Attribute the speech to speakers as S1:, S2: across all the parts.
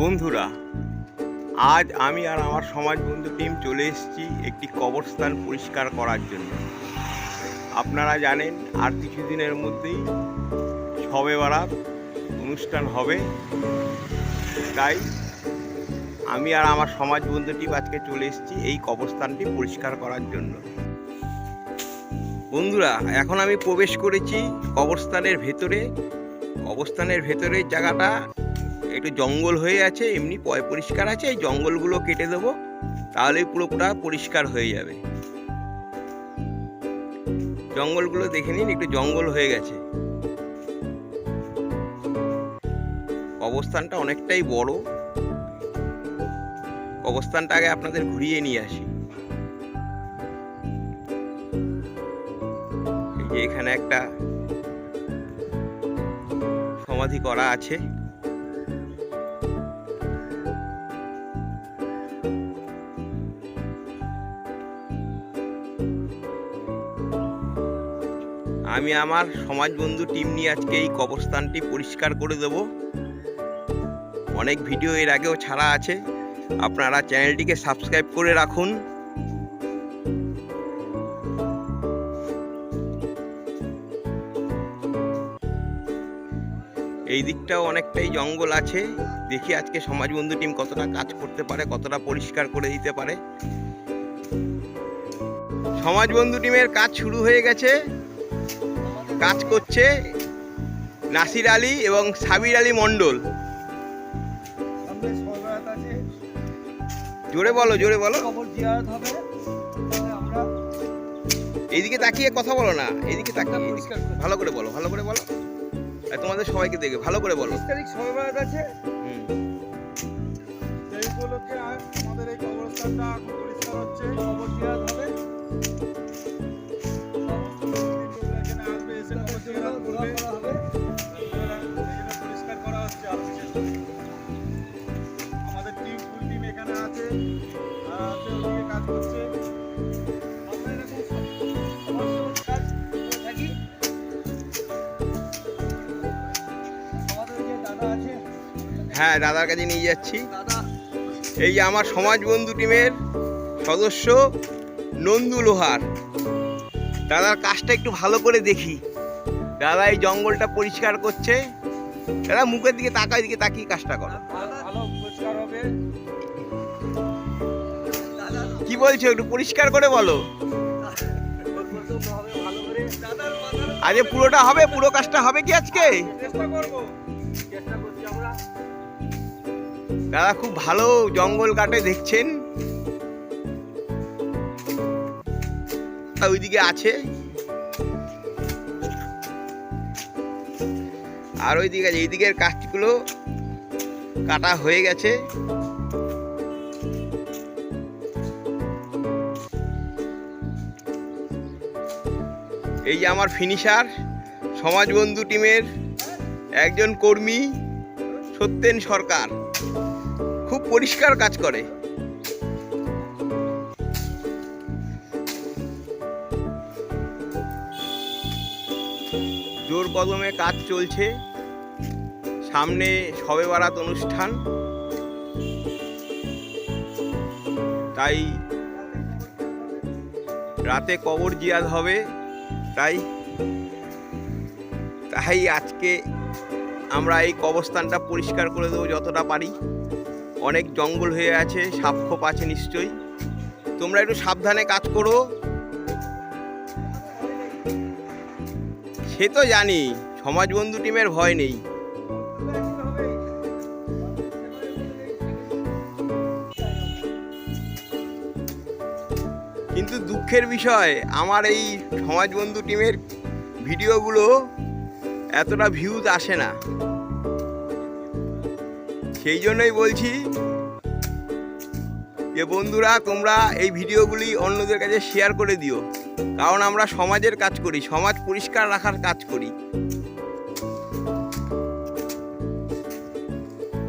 S1: বন্ধুরা, আজ আমি আর আমার সমাজ বন্ধু টিম চলে এসেছি একটি কবরস্থান পরিষ্কার করার জন্য। আপনারা জানেন, আর কিছুদিনের মধ্যেই সবে বারাত অনুষ্ঠান হবে। তাই আমি আর আমার সমাজ বন্ধু টিম আজকে চলে এসেছি এই কবরস্থানটি পরিষ্কার করার জন্য। বন্ধুরা, এখন আমি প্রবেশ করেছি কবরস্থানের ভেতরে। কবরস্থানের ভেতরের জায়গাটা একটু জঙ্গল হয়ে আছে, এমনি পয় পরিষ্কার আছে, এই জঙ্গলগুলো কেটে দেবো, তাহলেই পুরোটা পরিষ্কার হয়ে যাবে। জঙ্গলগুলো দেখে নিন, একটু জঙ্গল হয়ে গেছে। অবস্থানটা অনেকটাই বড়। অবস্থানটা আগে আপনাদের ঘুরিয়ে নিয়ে আসি। এখানে একটা সমাধি করা আছে। আমি আমার সমাজ বন্ধু টিম নিয়ে আজকে এই কবরস্থানটি পরিষ্কার করে দেব। অনেক ভিডিও এর আগেও ছাড়া আছে। আপনারা চ্যানেলটিকে সাবস্ক্রাইব করে রাখুন। এই দিকটাও অনেকটাই জঙ্গল আছে। দেখি আজকে সমাজ বন্ধু টিম কতটা কাজ করতে পারে, কতটা পরিষ্কার করে দিতে পারে। সমাজ বন্ধু টিমের কাজ শুরু হয়ে গেছে। কাজ করছে নাসির আলী এবং সাবির আলী মণ্ডল। জোরে বলো জোরে বলো। এইদিকে তাকিয়ে কথা বলো না এইদিকে তাকিয়ে ভালো করে বলো ভালো করে বলো। তোমাদের সবাইকে দেখে ভালো করে বলো।
S2: তারিখ আছে। সেই উপলক্ষে আমাদের এই কবরস্থানটা পরিষ্কার হচ্ছে। কবর জিয়ারত হবে
S1: হ্যাঁ দাদার কাছে নিয়ে যাচ্ছি। এই যে আমার সমাজ বন্ধু টিমের সদস্য নন্দু লোহার। দাদার কাজটা একটু ভালো করে দেখি। দাদা এই জঙ্গলটা পরিষ্কার করছে। দাদা মুখের দিকে তাকাই দিকে তাকিয়ে কাজটা করো। কি বলছো, একটু পরিষ্কার করে বলো। আজকে পুরোটা হবে, পুরো কাজটা হবে কি আজকে? দাদা খুব ভালো জঙ্গল কাটে দেখছেন। ওইদিকে আছে। আর ওইদিকে এইদিকের কাজগুলো কাটা হয়ে গেছে। এই যে আমার ফিনিশার সমাজবন্ধু টিমের একজন কর্মী, সত্যেন সরকার। খুব পরিষ্কার কাজ করে। জোর কদমে কাজ চলছে। সামনে সবে বারাত অনুষ্ঠান। তাই রাতে কবর জিয়াদ হবে। তাই তাই আজকে আমরা এই কবস্থানটা পরিষ্কার করে দেবো যতটা পারি। অনেক জঙ্গল হয়ে আছে, সাপ খোপ আছে নিশ্চয়ই। তোমরা একটু সাবধানে কাজ করো। সে তো জানি সমাজবন্ধু টিমের ভয় নেই। দুঃখের বিষয়, আমার এই সমাজ বন্ধু টিমের ভিডিওগুলো এতটা ভিউজ আসে না। সেই জন্যই বলছি যে বন্ধুরা, তোমরা এই ভিডিওগুলি অন্যদের কাছে শেয়ার করে দিও। কারণ আমরা সমাজের কাজ করি, সমাজ পরিষ্কার রাখার কাজ করি।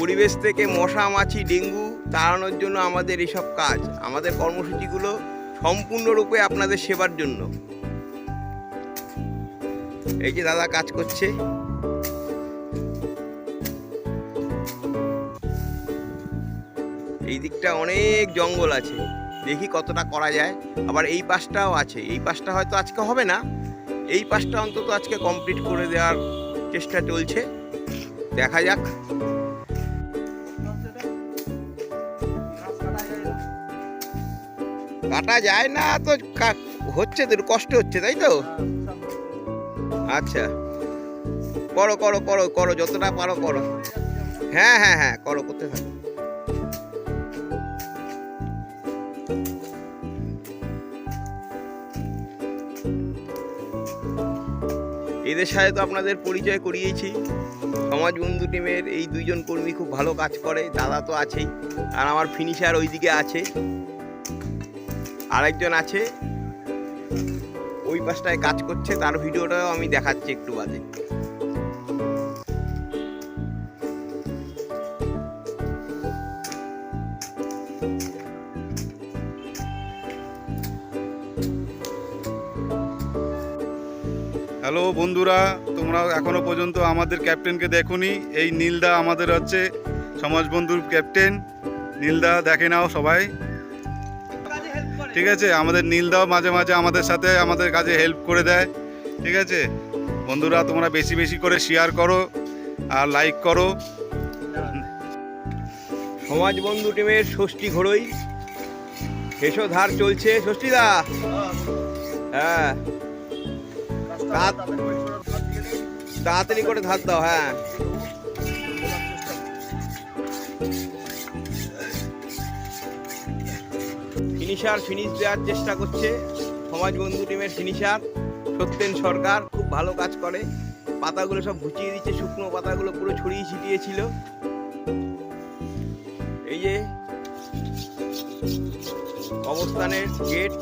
S1: পরিবেশ থেকে মশা, মাছি, ডেঙ্গু তাড়ানোর জন্য আমাদের এসব কাজ, আমাদের কর্মসূচিগুলো সম্পূর্ণরূপে আপনাদের সেবার জন্য। এই যে দাদা কাজ করছে। এই দিকটা অনেক জঙ্গল আছে। দেখি কতটা করা যায়। আবার এই পাশটাও আছে। এই পাশটা হয়তো আজকে হবে না। এই পাশটা অন্তত আজকে কমপ্লিট করে দেওয়ার চেষ্টা চলছে। দেখা যাক। কাটা যায় না তো হচ্ছে তো কষ্ট হচ্ছে, তাই তো? আচ্ছা। করো করো করো করো, যতটা পারো করো। হ্যাঁ হ্যাঁ হ্যাঁ করো, করতে থাকো। এদের সাথে তো আপনাদের পরিচয় করিয়েছি। সমাজ বন্ধু টিমের এই দুইজন কর্মী খুব ভালো কাজ করে, দাদা তো আছেই। আর আমার ফিনিশার ওইদিকে আছে। আরেকজন আছে। ওই পাশটায় কাজ করছে, তার ভিডিওটাও আমি দেখাচ্ছি একটু বাদে।
S2: হ্যালো বন্ধুরা তোমরা এখনও পর্যন্ত আমাদের ক্যাপ্টেনকে দেখোনি। এই নীলদা আমাদের হচ্ছে সমাজ বন্ধুর ক্যাপ্টেন। নীলদা, দেখে নাও সবাই। ঠিক আছে? আমাদের নীলদাও মাঝে মাঝে আমাদের সাথে আমাদের কাজে হেল্প করে দেয়, ঠিক আছে? বন্ধুরা, তোমরা বেশি বেশি করে শেয়ার করো আর লাইক করো।
S1: সমাজ বন্ধু টিমের ষষ্ঠী ঘড়ই। হেসো ধার চলছে। ষষ্ঠীদা? হ্যাঁ। তাড়াতাড়ি করে ধার দাও হ্যাঁ। ফিনিশার ফিনিশ দেওয়ার চেষ্টা করছে। সমাজ বন্ধু টিমের ফিনিশার সত্যেন সরকার খুব ভালো কাজ করে। পাতাগুলো সব ঘুচিয়ে দিচ্ছে, শুকনো পাতাগুলো পুরো ছড়িয়ে ছিটিয়েছিল এই যে অবস্থানের গেট,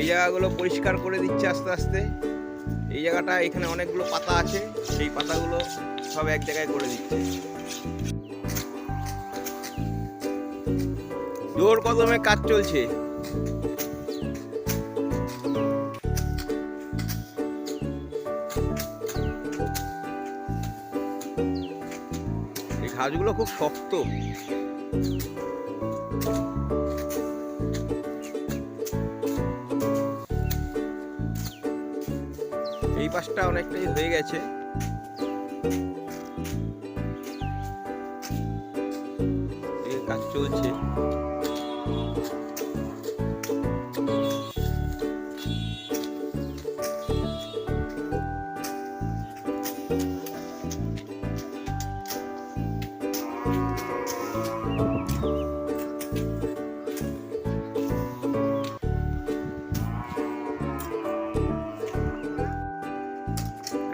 S1: এই জায়গাগুলো পরিষ্কার করে দিচ্ছে আস্তে আস্তে। এই জায়গাটা এখানে অনেকগুলো পাতা আছে, সেই পাতাগুলো সব এক জায়গায় করে দিচ্ছে। জোর কদমে কাজ চলছে। এই ঘাসগুলো খুব শক্ত। এই পাশটা অনেকটাই হয়ে গেছে। কাজ চলছে।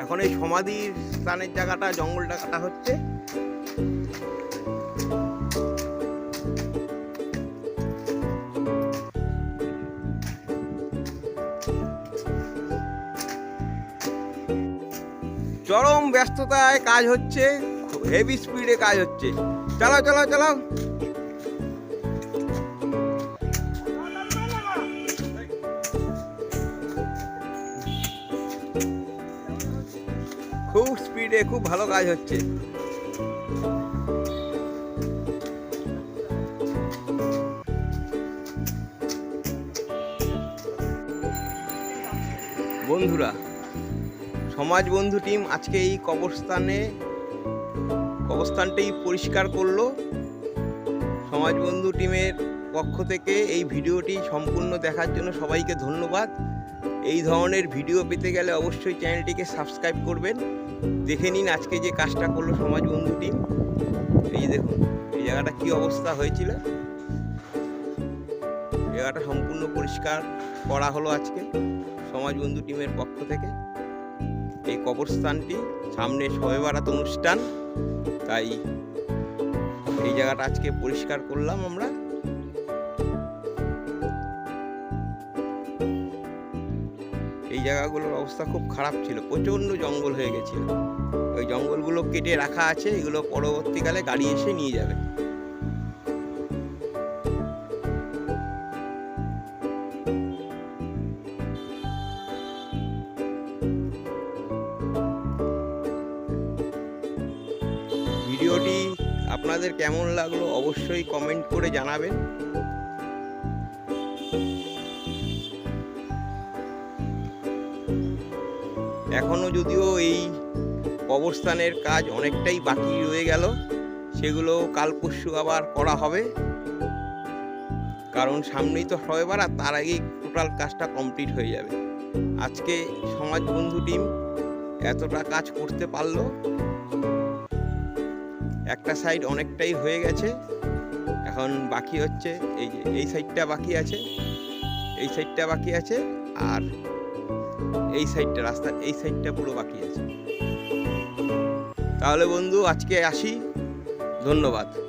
S1: এখন এই সমাধির স্থানের জায়গাটা জঙ্গলটা কাটা হচ্ছে। চরম ব্যস্ততায় কাজ হচ্ছে হেভি স্পিডে কাজ হচ্ছে। চালাও চালাও চালাও স্পিডে খুব ভালো কাজ হচ্ছে। বন্ধুরা, সমাজ বন্ধু টিম আজকে এই কবরস্থানে, কবরস্থানটাই পরিষ্কার করল। সমাজ বন্ধু টিমের পক্ষ থেকে এই ভিডিওটি সম্পূর্ণ দেখার জন্য সবাইকে ধন্যবাদ। এই ধরনের ভিডিও পেতে গেলে অবশ্যই চ্যানেলটিকে সাবস্ক্রাইব করবেন। দেখে নিন আজকে যে কাজটা করল সমাজ বন্ধু টিম এই দেখুন, এই জায়গাটা কি অবস্থা হয়েছিল। জায়গাটা সম্পূর্ণ পরিষ্কার করা হলো আজকে সমাজ বন্ধু টিমের পক্ষ থেকে। এই কবরস্থানটি সামনে শবে বারাত অনুষ্ঠান, তাই এই জায়গাটা আজকে পরিষ্কার করলাম আমরা। জায়গাগুলোর অবস্থা খুব খারাপ ছিল, প্রচণ্ড জঙ্গল হয়ে গেছিল। ওই জঙ্গলগুলো কেটে রাখা আছে, এগুলো পরবর্তীকালে গাড়ি এসে নিয়ে যাবে। ভিডিওটি আপনাদের কেমন লাগল অবশ্যই কমেন্ট করে জানাবেন। এখনও যদিও এই কবরস্থানের কাজ অনেকটাই বাকি রয়ে গেল সেগুলো কাল পরশু আবার করা হবে। কারণ সামনেই তো সবে আর তার আগেই টোটাল কাজটা কমপ্লিট হয়ে যাবে। আজকে সমাজ বন্ধু টিম এতটা কাজ করতে পারল। একটা সাইড অনেকটাই হয়ে গেছে, এখন বাকি হচ্ছে এই যে, এই সাইডটা বাকি আছে, এই সাইডটা বাকি আছে, আর এই সাইডটা রাস্তার এই সাইডটা পুরো বাকি আছে। তাহলে বন্ধু আজকে আসি। ধন্যবাদ।